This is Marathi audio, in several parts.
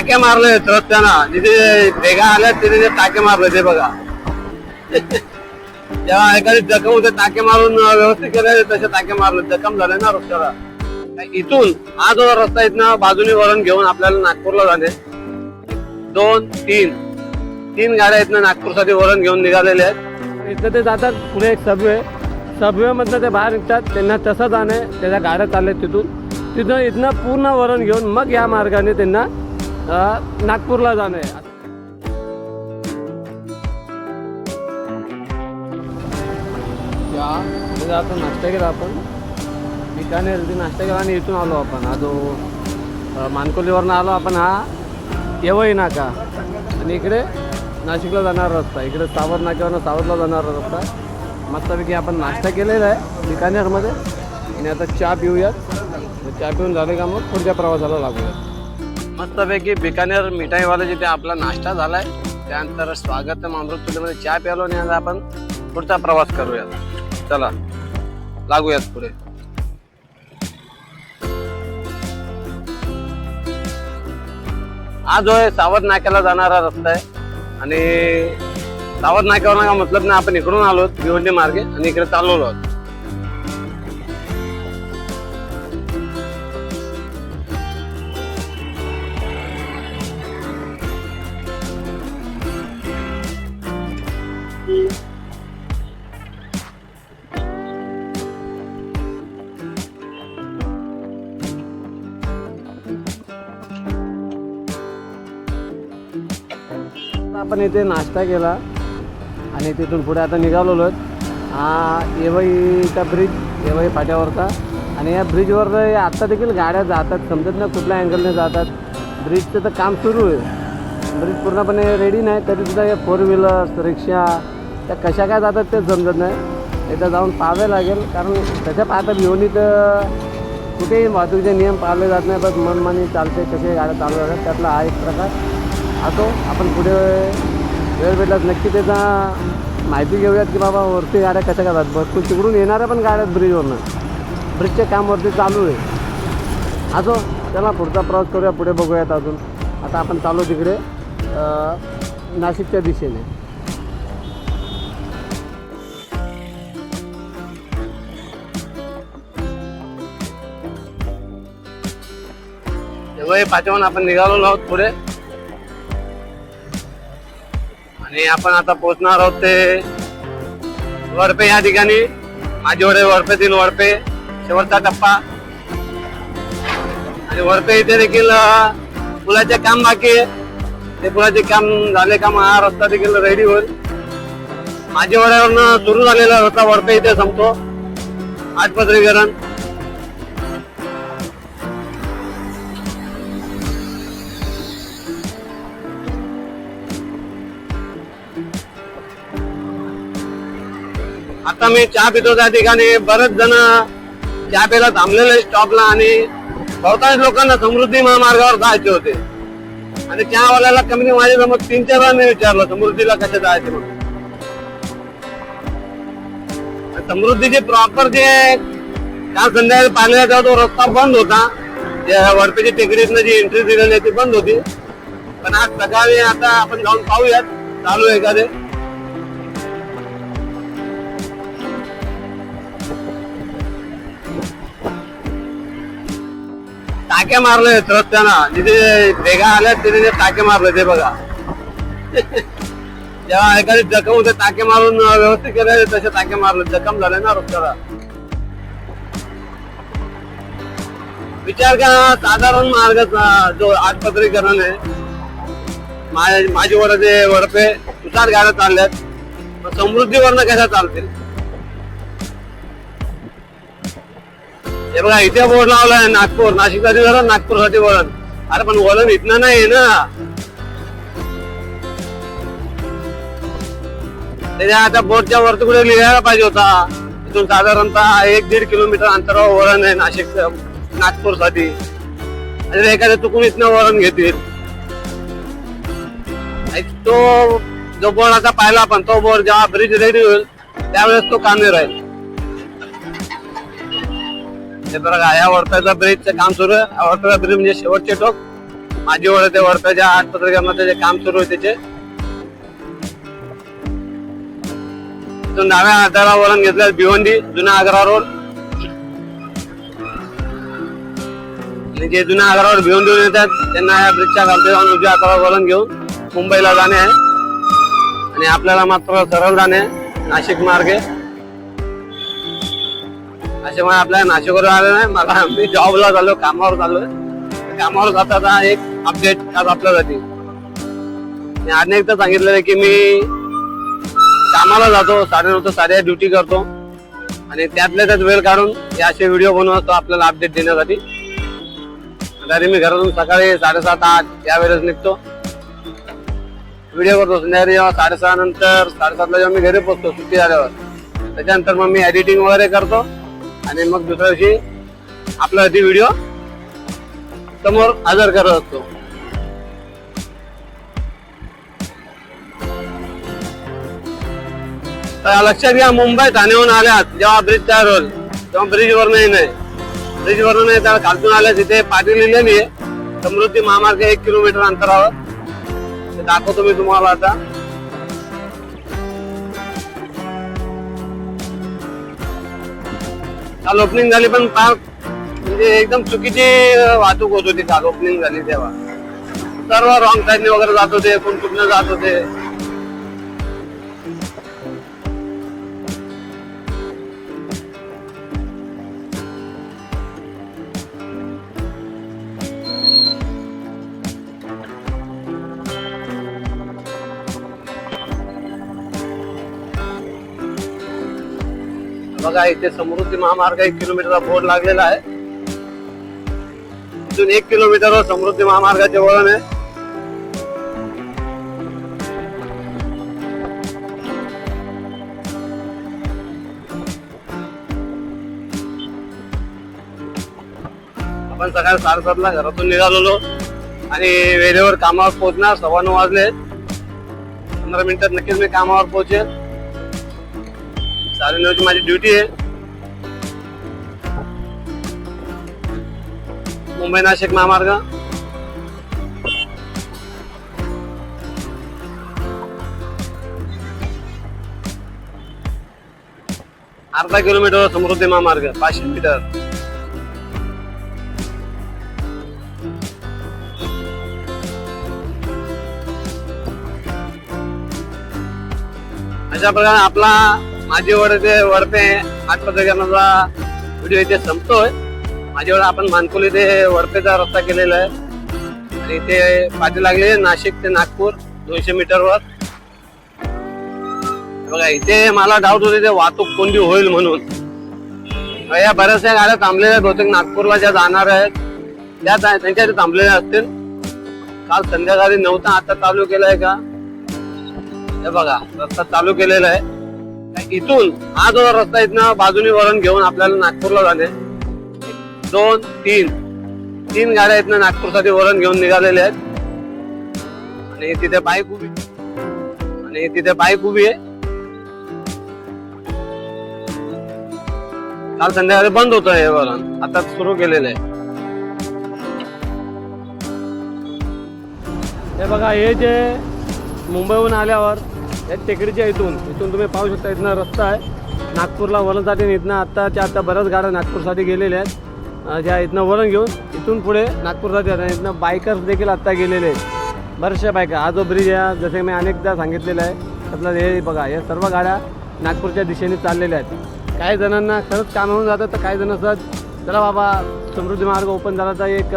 टाक्या मारले रस्त्यानं जिथे भेगा आल्या तिथे ते टाके मारले ते बघा. जेव्हा एखादी जखम होते टाके मारून व्यवस्थित केले तसे टाके मारले. जखम झाले ना रस्त्याला. इथून हा जो रस्ता इथनं बाजूने वळण घेऊन आपल्याला नागपूरला जाणे. दोन तीन. तीन गाड्या इथनं नागपूरसाठी वळण घेऊन निघालेले आहेत. इथं ते जातात पुढे एक सबवे सबवेमधनं ते बाहेर निघतात त्यांना तसं जाणे त्याच्या गाड्या चालल्या तिथून. तिथं इथनं पूर्ण वरण घेऊन मग या मार्गाने त्यांना नागपूरला जाणं या म्हणजे आपण नाश्ता केला आपण. ठिकाणी तिथे नाश्ता केला आणि इथून आलो आपण. हा जो मानकोलीवरनं आलो आपण हा येवई नाका. आणि इकडे नाशिकला जाणारा रस्ता. इकडे सावर नाक्यावरनं सावरला जाणारा रस्ता. मस्तपैकी आपण नाश्ता केलेला आहे बिकानेरमध्ये आणि आता चहा पिऊयात. चहा पिऊन झाले का मग पुढच्या प्रवासाला लागूया मस्तपैकी बिकानेर मिठाईवाला जिथे आपला नाश्ता झालाय त्यानंतर स्वागत अमृतमध्ये चहा प्यालो आणि आज आपण पुढचा प्रवास करूयात चला लागूयात पुढे. हा जो आहे सावध नाक्याला जाणारा रस्ता आहे. आणि सावध नाक्यावर का मतलब ना आपण इकडून आलो भिवंडी मार्गे आणि इकडे चालवलो आहोत. आपण इथे नाश्ता केला आणि तिथून पुढे आता निघालेलो आहेत. हा येवईचा ब्रिज येवई फाट्यावरचा आणि या ब्रिजवर आत्ता देखील गाड्या जातात. समजत नाही कुठल्या अँगलने जातात. ब्रिजचं तर काम सुरू आहे. ब्रिज पूर्णपणे रेडी नाही. तरीसुद्धा या फोर व्हीलर्स रिक्षा त्या कशा काय जातात ते समजत नाही. इथं जाऊन पाहावे लागेल. कारण तशा पाहता तर कुठेही वाहतुकीचे नियम पाळले जात नाही. बस मनमानी चालते कसे गाड्या चालू जातात त्यातला हा एक प्रकार. असो आपण पुढे वेळ भेटलात नक्की त्याचा माहिती घेऊयात की बाबा वरती गाड्या कशा करतात. भरपूर तिकडून येणाऱ्या पण गाड्या आहेत ब्रिजवरनं. ब्रिजचे काम वरती चालू आहे. असो चला पुढचा प्रवास करूया पुढे बघूयात अजून. आता आपण चालू तिकडे नाशिकच्या दिशेने. तेव्हा पाठवून आपण निघालो आहोत पुढे. आणि आपण आता पोहोचणार आहोत ते वडपे या ठिकाणी. माझे वडे वडपेतील वडपे. शेवटचा टप्पा. आणि वडपे इथे देखील पुलाचे काम बाकी आहे. ते पुलाचे काम झाले का मग हा रस्ता देखील रेडी होईल. माझे वड्यावरनं सुरू झालेला रस्ता वडपे इथे संपतो. आठपत्रीकरण आता मी चहा पितो त्या ठिकाणी. बरेच जण चहा प्यायला थांबलेले स्टॉपला आणि बहुतांश लोकांना समृद्धी महामार्गावर जायचे होते. आणि चहावाल्याला कमी माझ्यासमोर तीन चार जणांनी विचारलं समृद्धीला कसे जायचे म्हणून? समृद्धीचे प्रॉपर जे काल संध्याकाळी पाहिलं तेव्हा तो रस्ता बंद होता. जे वडपेची टेकडीतनं जी एंट्री दिलेली ती बंद होती. पण आज सकाळी आता आपण जाऊन पाहूयात. चालू आहे का ते? टाके मारले रस्त्यानं. जिथे भेगा आल्या तिथे ते टाके मारले ते बघा. जेव्हा एखादी जखम होते टाके मारून व्यवस्थित केले तसे टाके मारले. जखम झाले ना रस्त्याला. विचार करा साधारण मार्ग जो आठपत्रीकरण आहे माझे माझी वडपे तुषार गाड्या चालल्यात. समृद्धीवरनं कशा चालतील? हे बघा इथे बोर्ड लावलाय नागपूर. नाशिकसाठी जरा नागपूरसाठी वळण. अरे पण वळण इथनं नाही ना. त्याच्या आता बोर्डच्या वरती कुठे लिहायला पाहिजे होता? इथून साधारणतः एक दीड किलोमीटर अंतरावर वळण आहे नाशिक नागपूरसाठी आणि एखाद्या चुकून इथनं वळण घेतील. आणि तो जो बोर्ड आता पाहिला आपण तो बोर्ड जेव्हा ब्रिज रेडी होईल त्यावेळेस तो कामी राहील. म्हणजे हे बघा या वडप्याचा ब्रिजचं काम सुरू आहे. हा ब्रिज म्हणजे शेवटचे टोक. माझी ओळख ते वरताच्या आठ पत्रकामध्ये जे काम सुरू आहे त्याचे. डाव्या हाताला वळण घेतलं भिवंडी जुना आग्रा रोड जे जुन्या आग्रावर भिवंडी येतात त्यांना या ब्रिजच्या खालती जाऊन उजव्या हाताला वळण घेऊन मुंबईला जाणे आहे. आणि आपल्याला मात्र सरळ जाणे नाशिक मार्गे. असे मला आपल्या नाशिकवर आले नाही मला मी जॉबला झालो कामावर झालो कामावर जाताना एक अपडेट आज आपल्यासाठी. मी अनेकदा सांगितलेलं आहे की मी कामाला जातो साडेनऊ ते साडे ड्युटी करतो. आणि त्यातल्या त्यात वेळ काढून हे असे व्हिडिओ बनवत असतो आपल्याला अपडेट देण्यासाठी. तरी मी घरातून सकाळी साडेसात आठ या वेळेस निघतो. व्हिडिओ करतो. संध्याकाळी जेव्हा साडेसहा नंतर साडेसातला जेव्हा मी घरी पोचतो सुट्टी झाल्यावर. त्याच्यानंतर मग मी एडिटिंग वगैरे करतो. आणि मग दुसऱ्या दिवशी आपला ती व्हिडिओ समोर हजर करत असतो. तर लक्षात घ्या मुंबई ठाण्याहून आल्यात जेव्हा ब्रिज तयार होईल. तेव्हा ब्रिज वर नाही नाही. ब्रिज वर नाही त्याला खालतून आल्या तिथे पाठी लिहिलेली आहे समृद्धी महामार्ग एक किलोमीटर अंतरावर. दाखवतो मी तुम्हाला आता. काल ओपनिंग झाली पण फार म्हणजे एकदम चुकीची वाहतूक होत होती काल ओपनिंग झाली तेव्हा. सर्व रॉंग साईडने वगैरे जात होते कोण कुठनं जात होते. बघा इथे समृद्धी महामार्ग एक किलोमीटरचा बोर्ड लागलेला आहे. इथून एक किलोमीटरवर समृद्धी महामार्गाचे वळण आहे. आपण सकाळी साडेसातला घरातून निघालेलो आणि वेळेवर कामावर पोहोचणार सव्वा नऊ वाजले. पंधरा मिनिटात नक्कीच मी कामावर पोहोचेल साडेनऊची माझी ड्युटी आहे. मुंबई नाशिक महामार्ग. अर्धा किलोमीटर समृद्धी महामार्ग पाचशे मीटर. अशा प्रकारे आपला माझे वड वडते वडपे आठ पत्रकारांचा व्हिडिओ इथे संपतोय. माझी वडा आपण मानकुली ते वडपेचा रस्ता केलेला आहे. आणि इथे पाठी लागले नाशिक ते नागपूर दोनशे मीटरवर बघा इथे मला डाऊट होते ते वाहतूक कोणती होईल म्हणून. या बऱ्याचशा गाड्या थांबलेल्या आहेत बहुतेक नागपूरला ज्या जाणार आहेत त्या त्या- त्यांच्या इथे थांबलेल्या असतील. काल संध्याकाळी नव्हता आता चालू केलाय का? हे बघा रस्ता चालू केलेला आहे. इथून हा जो रस्ता इथनं बाजूनी वरण घेऊन आपल्याला नागपूरला जाणे. दोन तीन. तीन गाड्या इथनं नागपूरसाठी वरण घेऊन निघालेल्या आहेत. आणि तिथे बाईक उभी आणि तिथे बाईक उभी आहे. काल संध्याकाळी बंद होतं हे वरण आता सुरू केलेलं आहे. हे बघा हे जे मुंबईहून आल्यावर या टेकडीच्या इथून इथून तुम्ही पाहू शकता इथनं रस्ता आहे. नागपूरला वळणसाठी इथनं आत्ताच्या आत्ता बऱ्याच गाड्या नागपूरसाठी गेलेल्या आहेत. ज्या इथनं वळण घेऊन इथून पुढे नागपूरसाठी आहेत आणि इथनं बायकर्स देखील आत्ता गेलेले आहेत. बऱ्याचशा बायका हा जो ब्रिज आहे जसे मी अनेकदा सांगितलेलं आहे त्यातलं हे बघा या सर्व गाड्या नागपूरच्या दिशेने चाललेल्या आहेत. काही जणांना खरंच काम होऊन जातं तर काही जण असतात चला बाबा समृद्धी मार्ग ओपन झाला तर एक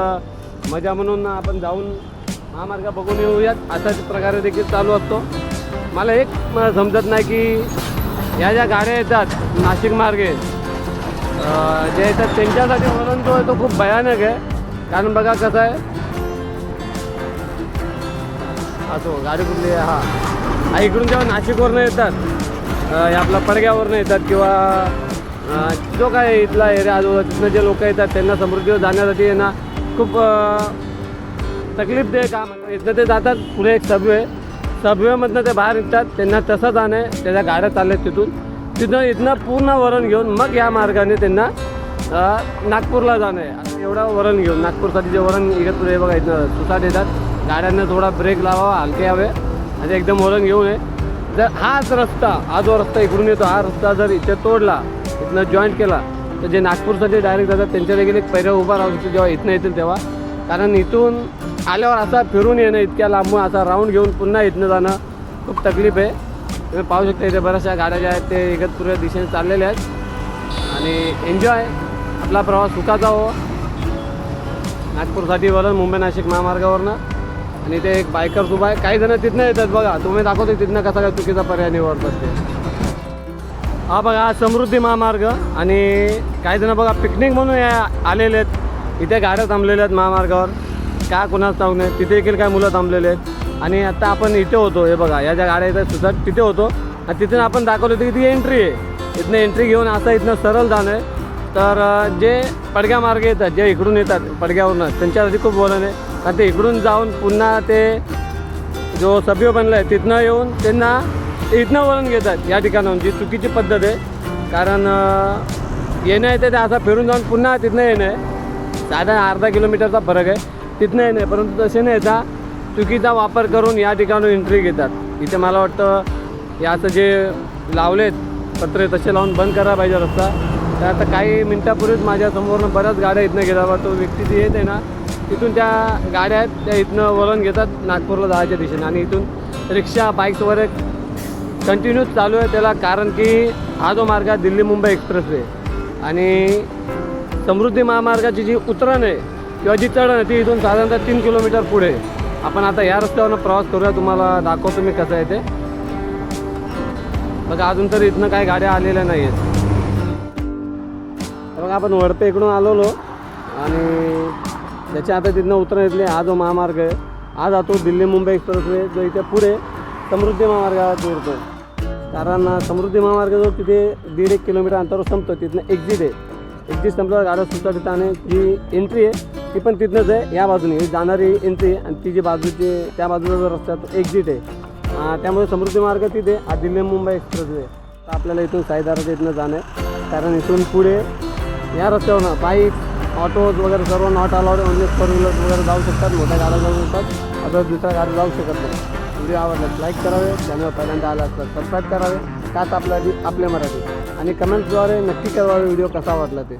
मजा म्हणून आपण जाऊन महामार्ग बघून येऊयात. अशाच प्रकारे देखील चालू असतो. मला एक समजत नाही की ह्या ज्या गाड्या येतात नाशिक मार्गे अं, जे येतात त्यांच्यासाठी वळण जो आहे तो खूप भयानक आहे. कारण बघा कसं आहे. असो गाडी कुठली आहे? हा. इकडून जेव्हा नाशिकवरनं येतात अं, आपला पडग्यावरनं येतात किंवा जो काय इथला एरिया आजूबाजू तिथनं जे लोक येतात त्यांना समृद्धीवर जाण्यासाठी आहे खूप तकलीफ दे काम. इथनं ते जातात पुढे एक सबवे सबवेमधनं ते बाहेर निघतात त्यांना तसं जाणं आहे त्याच्या गाड्या चालल्यात तिथून. तिथं इथनं पूर्ण वरण घेऊन मग या मार्गाने त्यांना नागपूरला जाणं आहे. एवढं वरण घेऊन नागपूरसाठी जे वरण इगतपुर हे बघा इथनं सुसाट येतात. गाड्यांना थोडा ब्रेक लावावा हलके यावे. आणि एकदम वरण घेऊन ये. जर हाच रस्ता हा जो रस्ता इकडून येतो हा रस्ता जर इथे तोडला इथनं जॉईंट केला तर जे नागपूरसाठी डायरेक्ट जातात त्यांच्या देखील एक पहिला उभा राहू शकतो जेव्हा इथनं येतील तेव्हा. कारण इथून आल्यावर असा फिरून येणं इतक्या लांबून असा राऊंड घेऊन पुन्हा इथनं जाणं खूप तकलीफ आहे. तुम्ही पाहू शकता इथे बऱ्याचशा गाड्या ज्या आहेत ते इगतपूर्व दिशेने चाललेल्या आहेत. आणि एन्जॉय आपला प्रवास सुखाचा हो. नागपूरसाठी वरण मुंबई नाशिक महामार्गावरनं. आणि ते एक बायकर उभा आहे. काही जण तिथनं येतात बघा. तुम्ही दाखवतो तिथनं कसा काय चुकीचा पर्याय निवडतात ते. हा बघा समृद्धी महामार्ग. आणि काही जण बघा पिकनिक म्हणून या आलेले आहेत. इथे गाड्या थांबलेल्या आहेत महामार्गावर. का कुणाच ठाऊक नाही. तिथे देखील काय मुलं थांबलेले आहेत. आणि आता आपण इथे होतो. हे बघा या ज्या गाड्या येतात सुद्धा तिथे होतो. आणि तिथून आपण दाखवलं होतं की ती एंट्री आहे. इथनं एंट्री घेऊन असं इथनं सरळ जाणं आहे. तर जे पडग्या मार्ग येतात जे इकडून येतात पडग्यावरनं त्यांच्यासाठी खूप बोलणं आहे. आणि ते इकडून जाऊन पुन्हा ते जो सभ्य बनला आहे तिथनं येऊन त्यांना ते इथनं वळण घेतात. या ठिकाणाहून जी चुकीची पद्धत आहे. कारण येणं येते ते असं फिरून जाऊन पुन्हा तिथनं येणं आहे. साधारण अर्धा किलोमीटरचा फरक आहे. तिथनं नाही परंतु तसे नाही येता. चुकीचा वापर करून या ठिकाणून एंट्री घेतात. इथे मला वाटतं हे असं जे लावलेत पत्रे तसे लावून बंद करायला पाहिजे रस्ता. तर आता काही मिनटापूर्वीच माझ्यासमोरनं बऱ्याच गाड्या इथनं गेल्या तो व्यक्ती जी आहे ना तिथून त्या गाड्या आहेत त्या इथनं वळण घेतात नागपूरला जायच्या दिशेने. आणि इथून रिक्षा बाईक्स वगैरे कंटिन्यूच चालू आहे. त्याला कारण की हा जो मार्ग आहे दिल्ली मुंबई एक्सप्रेस वे आणि समृद्धी महामार्गाची जी उतरण आहे किंवा जी चढण आहे ती इथून साधारणतः तीन किलोमीटर पुढे आपण आता या रस्त्यावरनं प्रवास करूया तुम्हाला दाखवतो मी कसं आहे ते. बघा अजून तरी इथनं काही गाड्या आलेल्या नाही आहेत बघा आपण वडपे इकडून आलेलो आणि त्याच्या आता तिथनं उतरण इथले हा जो महामार्ग आहे हा जातो दिल्ली मुंबई एक्सप्रेसवे जो इथे पुढे समृद्धी महामार्गाला जोडतो. कारण समृद्धी महामार्ग जो तिथे दीड एक किलोमीटर अंतरावर संपतो तिथनं एक्झिट आहे. एकतीस संपल्यावर गाड्या सुद्धा तिथं आणि जी एंट्री आहे ती पण तिथनंच आहे. या बाजूने ही जाणारी एंट्री आहे आणि ती जी बाजूची त्या बाजूला जो रस्ता एक्झिट आहे त्यामुळे समृद्धी मार्ग तिथे हा दिल्ली मुंबई एक्सप्रेस वे तर आपल्याला इथून साईदाराच्या इथनं जाणं आहे. कारण इथून पुढे या रस्त्यावरनं बाईक ऑटोज वगैरे सर्व नॉट अलाउड म्हणजे फोर व्हीलर्स वगैरे जाऊ शकतात मोठ्या गाड्या जाऊ शकतात. आता दुसऱ्या गाड्या जाऊ शकत नाही. व्हिडिओ आवडला लाईक करावे. चॅनल पहिल्यांदा आला असतात सबस्क्राईब करावे. त्यात आपल्या आपल्या मराठी. आणि कमेंट्सद्वारे नक्की कळवावे व्हिडिओ कसा वाटला ते.